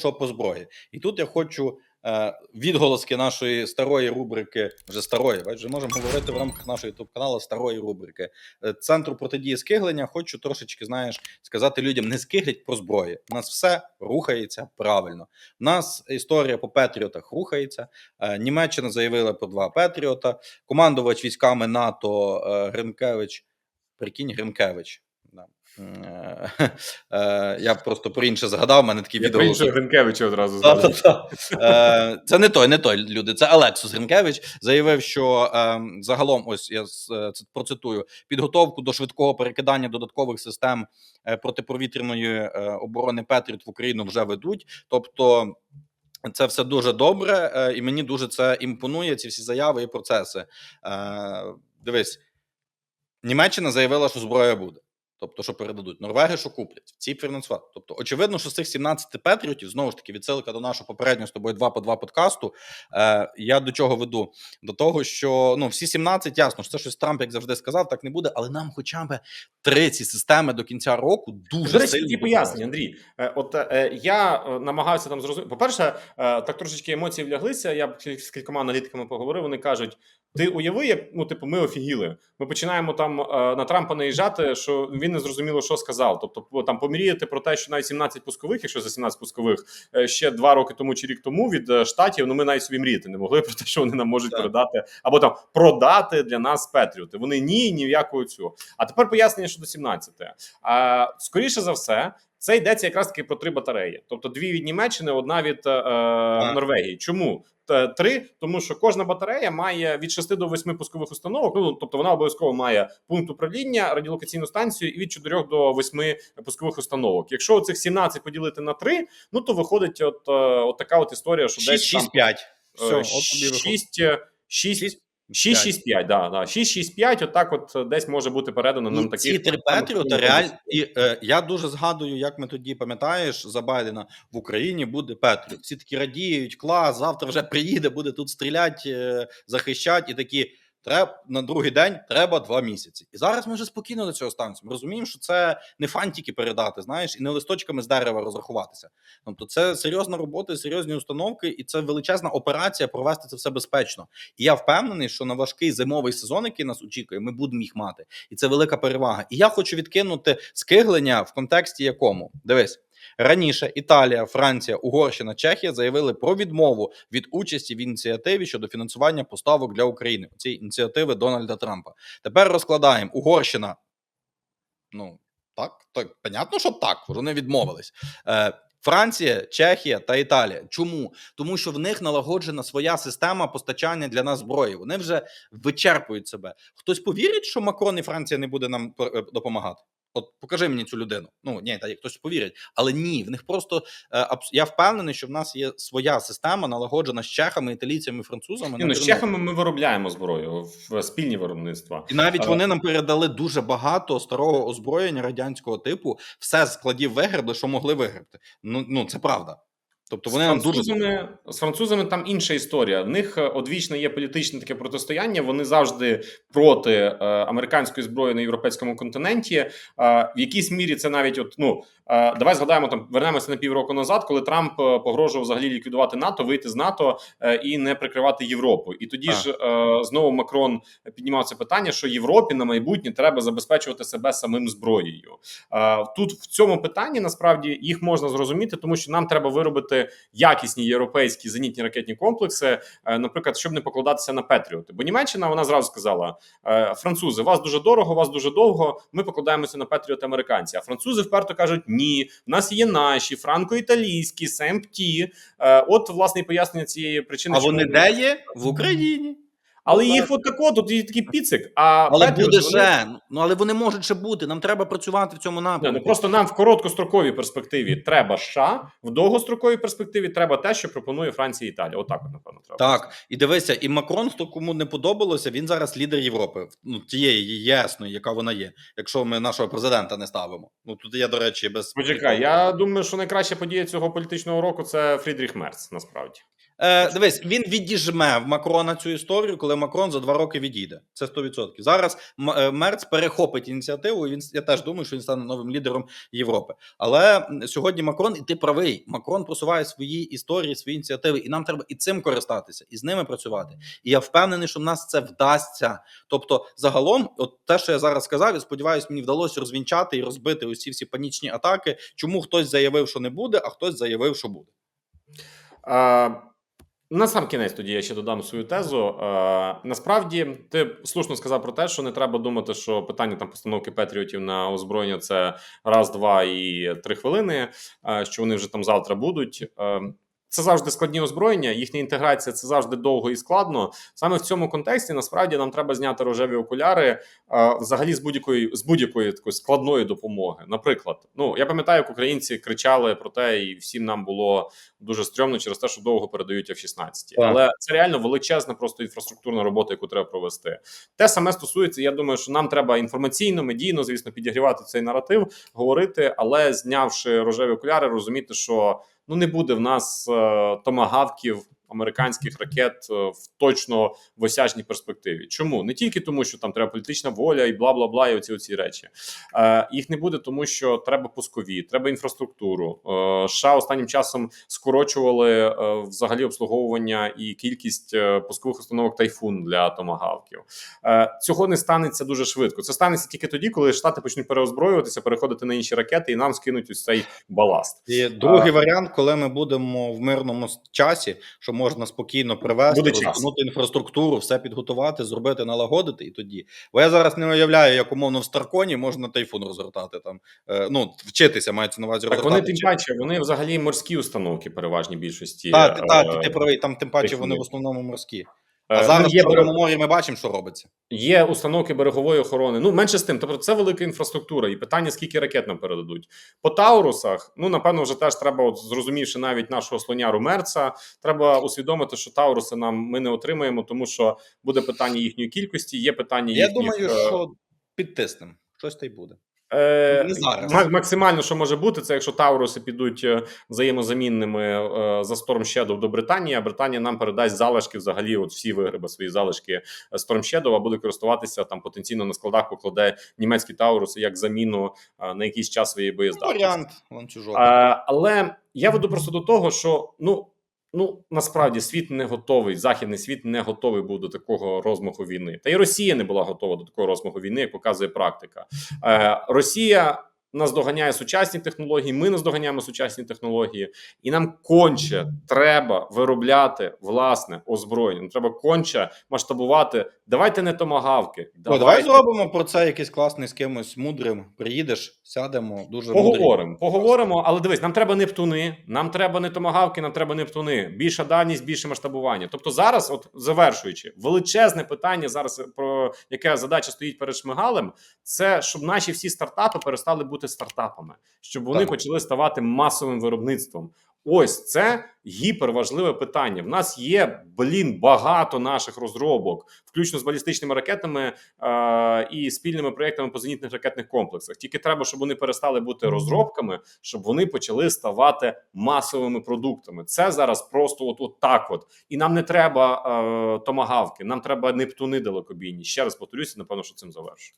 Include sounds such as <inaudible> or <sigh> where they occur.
що по зброї. І тут я хочу е, відголоски нашої старої рубрики, вже старої, вже можемо говорити в рамках нашої youtube каналу старої рубрики е, центру протидії скиглення. Хочу трошечки, знаєш, сказати людям: не скиглять про зброю. У нас все рухається правильно. У нас історія по Петріотах рухається. Е, Німеччина заявила про два Петріота. Командувач військами НАТО е, Гринкевич. Прикинь, Гринкевич. Е, е, Я просто про інше згадав, у мене такі Я відео. про іншого Гринкевича одразу Та, згадав. та, та. Е, Це не той, не той люди. Це Алексус Гринкевич заявив, що загалом, ось я процитую: підготовку до швидкого перекидання додаткових систем протиповітряної оборони Петріот в Україну вже ведуть. Тобто. Це все дуже добре, і мені дуже це імпонує. Ці всі заяви і процеси. Дивись, Німеччина заявила, що зброя буде. Тобто, що передадуть Норвеги, що куплять ці фінансувати. Тобто, очевидно, що з цих 17 патріотів знову ж таки відсилка до нашого попереднього з тобою 2 по 2 подкасту. Е, я до чого веду? До того, що ну всі 17, ясно, що це щось Трамп, як завжди сказав, так не буде, але нам хоча б три ці системи до кінця року дуже речі, сильно ті пояснення, Андрій. Е, От е, я е, намагався там зрозуміти. По-перше, е, так трошечки емоції вляглися. Я з кількома аналітиками поговорив. Вони кажуть: ти уяви, як ну, типу, ми офігіли. Ми починаємо там е, на Трампа наїжджати, що він не зрозуміло, що сказав. Тобто, там помріяти про те, що навіть 17 пускових, якщо за 17 пускових е, ще два роки тому чи рік тому від е, штатів, ну ми навіть собі мріяти не могли <laughs> про те, що вони нам можуть Так. передати або там продати для нас Петріоти. Вони ні, ні в яку цю. А тепер пояснення щодо 17. А, скоріше за все, це йдеться якраз таки про три батареї. Тобто дві від Німеччини, одна від е, Норвегії. Чому? Т- Три, тому що кожна батарея має від 6 до 8 пускових установок. Ну тобто вона обов'язково має пункт управління, радіолокаційну станцію і від 4 до 8 пускових установок. Якщо цих 17 поділити на 3, ну то виходить, от, е, от така от історія, що десь там 6-5. Все, 6, от тобі виходить. 6, 6, 6-6-5, да, да. 6-6-5, отак от е, десь може бути передано нам такі. ці три Петріота реально, і е, я дуже згадую, як ми тоді пам'ятаєш за Байдена в Україні буде Петріот. Всі такі радіють, клас, завтра вже приїде, буде тут стріляти, е, захищати, і такі. Треба на другий день треба два місяці. І зараз ми вже спокійно до цього ставимося. Ми розуміємо, що це не фантики передати, знаєш, і не листочками з дерева розрахуватися. Тобто, це серйозна робота, серйозні установки, і це величезна операція провести це все безпечно. І я впевнений, що на важкий зимовий сезон, який нас очікує, ми будемо їх мати і це велика перевага. І я хочу відкинути скиглення в контексті якому дивись. Раніше Італія, Франція, Угорщина, Чехія заявили про відмову від участі в ініціативі щодо фінансування поставок для України. Ці ініціативи Дональда Трампа. Тепер розкладаємо Угорщина. Ну так, так понятно, що так. Вони відмовились. Е, Франція, Чехія та Італія. Чому? Тому що в них налагоджена своя система постачання для нас зброї. Вони вже вичерпують себе. Хтось повірить, що Макрон і Франція не буде нам е, допомагати? От покажи мені цю людину. Ну ні, та як хтось повірить, але ні, в них просто е, я впевнений, що в нас є своя система, налагоджена з чехами, італійцями, французами. Ні, ну, з чехами ми виробляємо зброю в спільні виробництва. І навіть А- вони нам передали дуже багато старого озброєння радянського типу, все з складів вигребли, що могли вигребти. Ну, ну це правда. Тобто вони з нам дуже французами, з французами там інша історія. В них е, одвічне є політичне таке протистояння. Вони завжди проти е, американської зброї на європейському континенті. Е, в якійсь мірі це навіть от ну е, давай згадаємо там, вернемося на півроку назад, коли Трамп е, погрожував взагалі ліквідувати НАТО, вийти з НАТО е, і не прикривати Європу. І тоді Так. ж е, знову Макрон піднімав це питання, що Європі на майбутнє треба забезпечувати себе самим зброєю. Е, Тут в цьому питанні насправді їх можна зрозуміти, тому що нам треба виробити якісні європейські зенітні ракетні комплекси, е, наприклад, щоб не покладатися на Петріоти. Бо Німеччина вона зразу сказала: е, французи, вас дуже дорого, вас дуже довго. Ми покладаємося на Петріоти американці. А французи вперто кажуть: ні, в нас є наші франко-італійські, СМПТ. Е, От власне і пояснення цієї причини. а вони де є? В Україні. Але Ну, їх так. от тако, тут є такий піцик. А Але Петріоти, буде вони- ще. Ну але вони можуть ще бути. Нам треба працювати в цьому Не, напрямку. ну просто нам в короткостроковій перспективі треба США, в довгостроковій перспективі треба те, що пропонує Франція і Італія. Отак, от, напевно, треба. Так, і дивися, і Макрон, хто кому не подобалося, він зараз лідер Європи. Ну, тієї ясної, яка вона є, якщо ми нашого президента не ставимо. Ну тут я, до речі, без Почекай, я думаю, що найкраща подія цього політичного року це Фрідріх Мерц, насправді. Е, дивись, він відіжме в Макрона цю історію, коли Макрон за два роки відійде. Це 100%. Зараз е, Мерц перехопить ініціативу. Він я теж думаю, що він стане новим лідером Європи. Але сьогодні Макрон, і ти правий. Макрон просуває свої історії, свої ініціативи, і нам треба і цим користатися, і з ними працювати. І я впевнений, що в нас це вдасться. Тобто, загалом, от те, що я зараз сказав, і сподіваюся, мені вдалося розвінчати і розбити усі всі панічні атаки. Чому хтось заявив, що не буде, а хтось заявив, що буде. На сам кінець тоді я ще додам свою тезу. Е, насправді, ти слушно сказав про те, що не треба думати, що питання там постановки патріотів на озброєння це раз, два і три хвилини. Е, що вони вже там завтра будуть. А, це завжди складні озброєння, їхня інтеграція це завжди довго і складно. Саме в цьому контексті насправді нам треба зняти рожеві окуляри а, взагалі з будь-якої з будь-якої такої складної допомоги. Наприклад, ну я пам'ятаю, як українці кричали про те, і всім нам було дуже стрьомно через те, що довго передають F-16. Так. Але це реально величезна просто інфраструктурна робота, яку треба провести. Те саме стосується. Я думаю, що нам треба інформаційно, медійно, звісно, підігрівати цей наратив, говорити, але знявши рожеві окуляри, розуміти, що ну не буде в нас е, томагавків. Американських ракет е, в точно в осяжній перспективі. Чому не тільки тому, що там треба політична воля і бла бла бла, і оці оці речі. Е, їх не буде, тому що треба пускові, треба інфраструктуру. Е, США останнім часом скорочували е, взагалі обслуговування і кількість е, пускових установок тайфун для томагавків. Е, цього не станеться дуже швидко. Це станеться тільки тоді, коли штати почнуть переозброюватися, переходити на інші ракети, і нам скинуть ось цей баласт. І другий варіант, коли ми будемо в мирному часі, що можна спокійно час. розгорнути інфраструктуру, все підготувати, зробити, налагодити, і тоді. Бо я зараз не уявляю, як умовно в Старконі можна тайфун розгортати там. Е, ну, вчитися мається на увазі Так вони тим паче, вони взагалі морські установки, переважній більшості. Так, е, та, ти, ти правий, там тим паче вони в основному морські. Е, А ну, зараз є в морі ми бачимо, що робиться. Є установки берегової охорони. Ну менше з тим, тобто це велика інфраструктура, і питання, скільки ракет нам передадуть по Таурусах. Ну напевно, вже теж треба, от зрозумівши навіть нашого слоняру Мерца, треба усвідомити, що Тауруси нам ми не отримаємо, тому що буде питання їхньої кількості. Є питання Я думаю, е, що підтиснем. Щось та й буде. Е, Не зараз. максимально, що може бути, це якщо Тауруси підуть е, взаємозамінними е, за Storm Shadow до Британії, а Британія нам передасть залишки взагалі, от всі вигребе свої залишки Storm Shadow, а буде користуватися там потенційно на складах, покладе німецькі Тауруси як заміну на якийсь час своєї боєздатності. Варіант ланцюжок. Е, але я веду просто до того, що ну. Ну насправді світ не готовий, західний світ не готовий був до такого розмаху війни. Та й Росія не була готова до такого розмаху війни, як показує практика. Е, Росія наздоганяє сучасні технології. Ми наздоганяємо сучасні технології, і нам конче треба виробляти власне озброєння. Нам треба конче масштабувати. Давайте не томагавки. О, давай зробимо про це якийсь класний з кимось мудрим. Приїдеш, сядемо, дуже мудрі. Поговоримо, поговоримо, але дивись, нам треба нептуни, нам треба не томагавки, нам треба нептуни. Більша дальність, більше масштабування. Тобто, зараз, от завершуючи, величезне питання зараз про яке задача стоїть перед Шмигалем, це щоб наші всі стартапи перестали бути стартапами, щоб вони Так. почали ставати масовим виробництвом. Ось це гіперважливе питання. В нас є блін багато наших розробок, включно з балістичними ракетами е- і спільними проектами по зенітних ракетних комплексах. Тільки треба, щоб вони перестали бути розробками, щоб вони почали ставати масовими продуктами. Це зараз просто от, от так. От і нам не треба е- томагавки, нам треба нептуни далекобійні. Ще раз повторюся, напевно, що цим завершу.